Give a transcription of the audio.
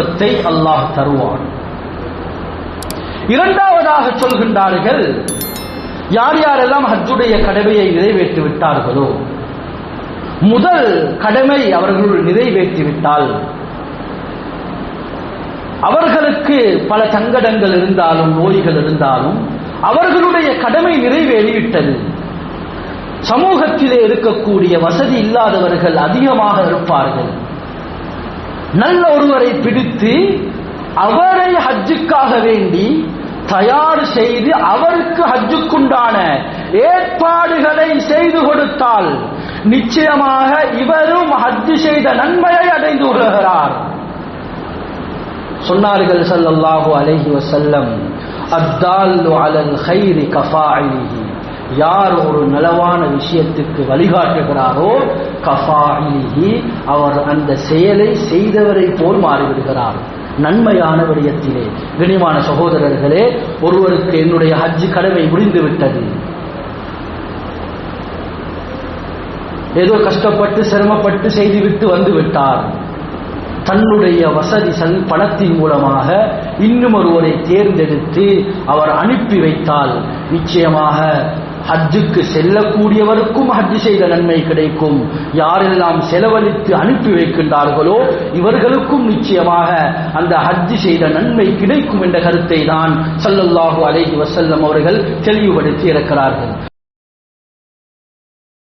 சந்தர்ப்பத்தை அல்லாஹ் தருவான். இரண்டாவதாக சொல்கின்றார்கள் யார் யாரெல்லாம் ஹஜ்ஜுடைய கடமையை நிறைவேற்றி விட்டார்களோ முதல் கடமை அவர்களுள் நிறைவேற்றிவிட்டால் அவர்களுக்கு பல சங்கடங்கள் இருந்தாலும் நோய்கள் இருந்தாலும் அவர்களுடைய கடமை நிறைவேறிவிட்டது. சமூகத்திலே இருக்கக்கூடிய வசதி இல்லாதவர்கள் அதிகமாக இருப்பார்கள். நல்ல ஒருவரை பிடித்து அவரை ஹஜ்ஜுக்காக வேண்டி தயார் செய்து அவருக்கு ஹஜ்ஜுக்குண்டான ஏற்பாடுகளை செய்து கொடுத்தால் நிச்சயமாக இவரும் ஹஜ்ஜு செய்த நன்மையை அடைந்து கொள்கிறார் சொன்னார்கள் ஸல்லல்லாஹு அலைஹி வசல்லம் அத்தால் அலல் ஹைரி கஃபாயிலிஹி யார் ஒரு நலவான விஷயத்துக்கு வழிகாட்டுகிறாரோ கஃபாயிலிஹி அவர் அந்த செயலை செய்தவரை போல் மாறிவிடுகிறார். நன்மையான விடயத்திலே. கனிமான சகோதரர்களே ஒருவருக்கு என்னுடைய ஹஜ்ஜு கடமை முடிந்து விட்டது ஏதோ கஷ்டப்பட்டு சிரமப்பட்டு செய்துவிட்டு வந்து விட்டார் தன்னுடைய வசதி சல் பணத்தின் மூலமாக இன்னும் ஒருவரை தேர்ந்தெடுத்து அவர் அனுப்பி வைத்தால் நிச்சயமாக ஹஜ்ஜுக்கு செல்லக்கூடியவருக்கும் ஹஜ் செய்த நன்மை கிடைக்கும். யாரெல்லாம் செலவழித்து அனுப்பி வைக்கின்றார்களோ இவர்களுக்கும் நிச்சயமாக அந்த ஹஜ் செய்த நன்மை கிடைக்கும் என்ற கருத்தை தான் சல்லல்லாஹு அலைஹி வசல்லம் அவர்கள் தெளிவுபடுத்தி இருக்கிறார்கள்.